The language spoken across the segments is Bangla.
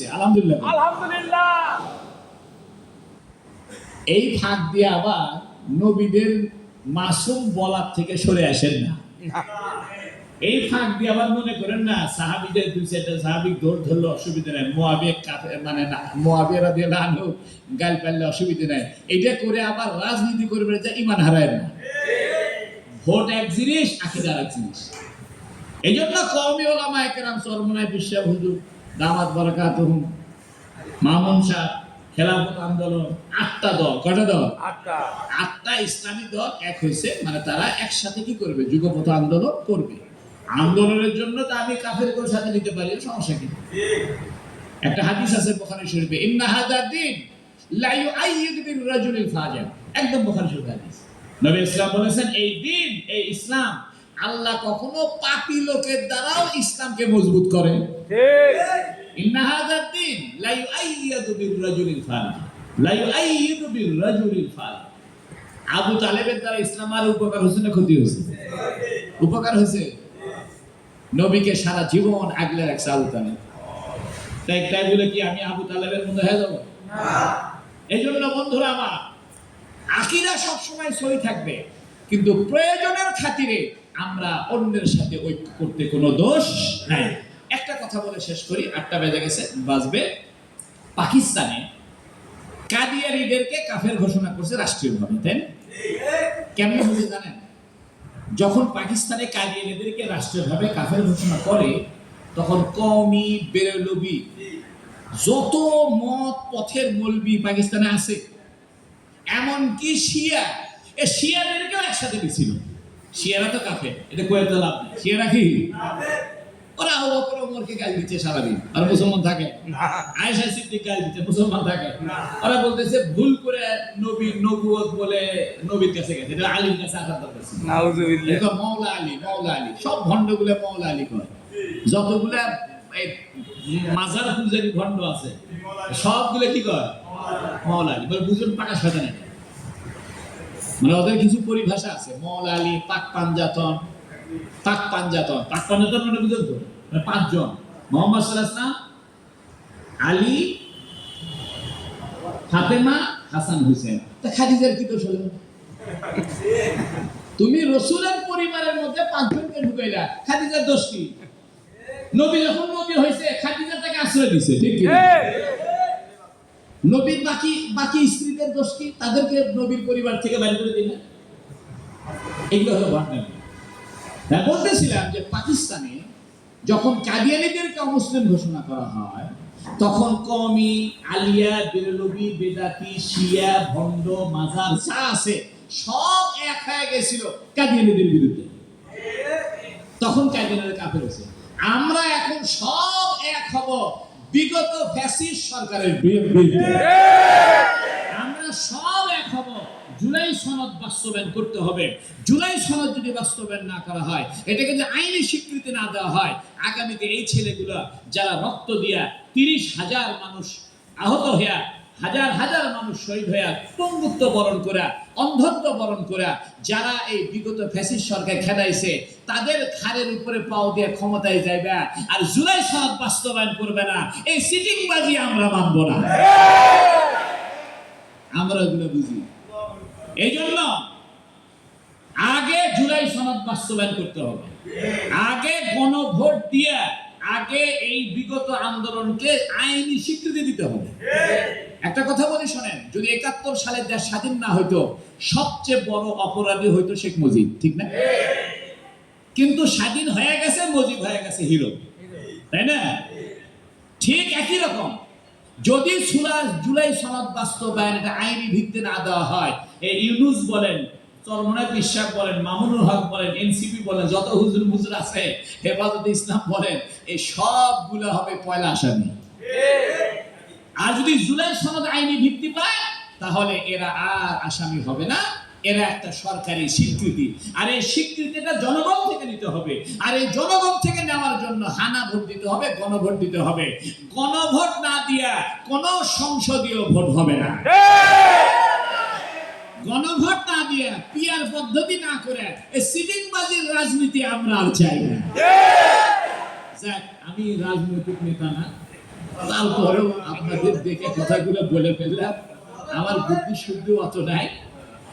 আলহামদুলিল্লাহ। আলহামদুলিল্লাহ। এই ফাঁক দিয়ে আবার নবীদের মাসুম বলার থেকে সরে আসেন না। এই ফাঁক দিয়ে আবার মনে করেন না সাহাবিদের দুই চারটা সাহাবিক দৌড় ধরলে অসুবিধা নাই মোয়াবিয়া কাফে- মানে না মোয়াবিয়ারা দিয়ে না আনলেও গাল পারলে অসুবিধা নাই। এটা করে আবার রাজনীতি করবে যে ইমান হারায় না। ভোট এক জিনিস আকিদার এক জিনিস। এই জন্য কওমি ওলামা একরাম সরমনায় বিশ্বা হুজুর দামাত বরকাতুহুম। মামুন শাহ খেলাফত আন্দোলন আটটা দল কটা দল? আটটা। আটটা ইসলামী দল এক হয়েছে মানে তারা একসাথে কি করবে? যুগপথ আন্দোলন করবে। আন্দোলনের জন্য তো আমি কাফের করে সাথে নিতে পারি সমস্যা কি? একটা হাদিস আছে বুখারী শরীফে ইন্না হাদা দিন লা ইউআইয়িদ বির রাজুলিল ফাজির একদম বুখারী শরীফ হাদিস। নবী ইসলাম বলেছেন এই দিন এই ইসলাম আল্লাহ কখনো পাপী লোকের দ্বারাও ইসলামকে মজবুত করে। আবু তালেবের দ্বারা ইসলাম আর উপকার হয়েছে না ক্ষতি হয়েছে? উপকার হয়েছে? নবীকে সারা জীবন আগলে রাখছে আবু তালেব। তাই তাই বলে কি আমি আবু তালেবের মধ্যে হয়ে যাব? এই জন্য বন্ধুরা আমার আকিরা সবসময় সই থাকবে কিন্তু প্রয়োজনের খাতিরে আমরা অন্যের সাথে ঐক্য করতে কোনো দোষ নাই। একটা কথা বলে শেষ করি, আটটা বেজে গেছে, বাজবে। পাকিস্তানে কাদিয়ারিদেরকে কাফের ঘোষণা করছে রাষ্ট্রীয়ভাবে, তাই কেমন হয়েছে জানেন? যখন পাকিস্তানে কাদিয়ানিদেরকে রাষ্ট্রীয়ভাবে কাফের ঘোষণা করে, তখন কওমি বেরলবি যত মত পথের মলবি পাকিস্তানে আছে, এমনকি শিয়া, এ শিয়াদেরকেও একসাথে দিছিল শিয়ারা তো কাফে এটা কয়ে তো লাভ নেই। শিয়ারা কি? ওরা আবু বকর ওমরকে গাল দিচ্ছে সারাদিন। আর মুসলমান থাকে? আয়েশা সিদ্দিক গাল দিচ্ছে মুসলমান থাকে? ওরা বলতেছে ভুল করে নবী নবুয়ত বলে নবীর কাছে গেছে। এটা আলীর কাছে আসার দরকার ছিল নাউজুবিল্লাহ আলী আলী। সব ভণ্ডগুলো আলী করে। যতগুলা এই মাজার পূজারি ভণ্ড আছে সবগুলো কি করে? মৌলা আলী। বলে বুঝুন পাকা সাজা নেই মানে ওদের কিছু পরিভাষা আছে। মৌলা, আলী, পাক, পাঞ্জাতন। পাক পাঞ্জাতন। পাক, পাঞ্জাতন মানে বুঝুন তো? মানে পাঁচজন। মোহাম্মদ সাল্লাহ আলী, ফাতেমা, হাসান হুসেন তা কি দোষ হলো? তুমি রসুলের পরিবারের মধ্যে পাঁচজনকে ঢুকাইলা। খাদিজার দোষ কি? নবী যখন নবী হয়েছে খাদিজা তাকে আশ্রয় দিছে ঠিক? নবীর বাকি বাকি স্ত্রীদের দোষ কি? তাদেরকে নবীর পরিবার থেকে বাইরে করে দিলেন। এগুলো হলো ঘটনা বলতেছিলাম যে পাকিস্তানে যখন কাদিয়ানিদেরকে অমুসলিম ঘোষণা করা হয়, তখন কমি আলিয়া বেরলবি বেদাতি, শিয়া, ভণ্ড, মাজার যা আছে, সব এক হয়ে গেছিল কাদিয়ানিদের বিরুদ্ধে। তখন কাদিয়ানিরা কাফের হয়েছে। আমরা এখন সব এক হব। বিগত ফ্যাসিস্ট সরকারের বিরুদ্ধে আমরা সব এক হব। জুলাই সনদ বাস্তবায়ন করতে হবে। জুলাই সনদ যদি বাস্তবায়ন না করা হয়, এটা কিন্তু আইনি স্বীকৃতি না দেওয়া হয়। আগামীতে এই ছেলেগুলো যারা রক্ত দিয়া তিরিশ হাজার মানুষ আহত হইয়া হাজার হাজার মানুষ শহীদ হইয়া পঙ্গুত্ব বরণ করা, অন্ধত্ব বরণ করা, যারা এই বিগত ফ্যাসিস সরকার খেদাইছে, তাদের খারের উপরে পাও দিয়ে ক্ষমতায় যাইবে আর জুলাই সনদ বাস্তবায়ন করবে না। এই সিটিংবাজি আমরা মানব না। আমরা ওগুলো বুঝি। এই জন্য আগে জুলাই সনদ বাস্তবায়ন করতে হবে। আগে গণভোট দিয়ে আগে এই বিগত আন্দোলনকে আইনি স্বীকৃতি দিতে হবে। একটা কথা বলি শোনেন, যদি একাত্তর সালে দেশ স্বাধীন না হইতো, সবচেয়ে বড় অপরাধী হইতো শেখ মুজিব, ঠিক না? কিন্তু স্বাধীন হয়ে গেছে, মুজিব হয়ে গেছে হিরো, তাই না? ঠিক একই রকম। যদি সুরা জুলাই সনদ বাস্তবায়ন এটা আইনি ভিত্তি না দেওয়া হয় এই ইউনুস বলেন, চরমনায় বিশ্বাস বলেন, মামুনুল হক বলেন, এনসিপি বলেন, যত হুজুর মুজুর আছে, হেফাজতে ইসলাম বলেন এই সবগুলো হবে পয়লা আসামি। আর যদি জুলাই সনদ আইনি ভিত্তি পায়, তাহলে এরা আর আসামি হবে না। এরা একটা সরকারি স্বীকৃতি। আর এই স্বীকৃতিটা জনগণ থেকে নিতে হবে। আর এই জনগণ থেকে নেওয়ার জন্য হানা ভোট দিতে হবে, গণভোট দিতে হবে। গণভোট না দিয়া কোনো সংসদীয় ভোট হবে না। গণভোট না দিয়ে পিয়ার পদ্ধতি না করে এই সিটিংবাজির রাজনীতি আমরা আর চাই না। আমি রাজনৈতিক নেতা না। তারপরেও আপনাদের দেখে কথাগুলো বলে ফেললাম। আমার বুদ্ধি শুদ্ধি অত নাই।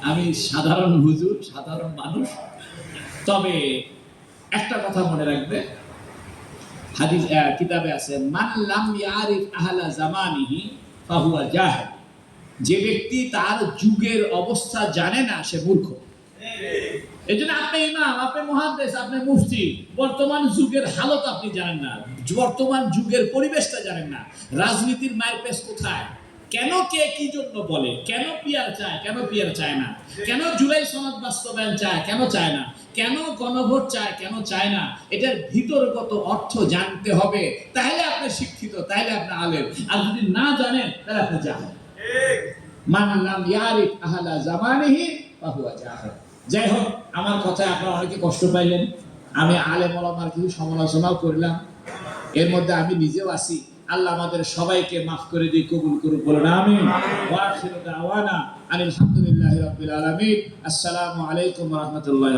আমি সাধারণ হুজুর, সাধারণ মানুষ। তবে একটা কথা মনে রাখবে। হাদিস কিতাবে আছে যে ব্যক্তি তার যুগের অবস্থা জানে না, সে মূর্খ। এই জন্য আপনি ইমাম আপনি মহাদেশ আপনি মুফতি বর্তমান যুগের হালত আপনি জানেন না বর্তমান যুগের পরিবেশটা জানেন না। রাজনীতির মায়ের পেশ কোথায়? কেন কে কি জন্য বলে? কেন পিয়ার চায়? কেন পিয়ার চায় না? কেন জুলাই সনদ বাস্তবায়ন চায়? কেন চায় না? কেন গণভোট চায়? কেন চায় না? এটার ভিতরগত অর্থ জানতে হবে। তাহলে আপনি শিক্ষিত তাহলে আপনি আলেম। আর যদি না জানেন তাহলে আপনি জানেন মান নাম ইয়ারিফ আহলা জামানিহি ফাহুয়া জাহিল যাই হোক, আমার কথা আপনারা অনেকে কষ্ট পাইলেন। আমি আলেম মলামার কিছু সমালোচনাও করলাম। এর মধ্যে আমি নিজেও আছি। আল্লাহ আমাদের সবাইকে মাফ করে দিয়ে কবুল করুক, বলেন আমি আলহামদুলিল্লাহ আসসালামু আলাইকুম রহমতুল্লাহ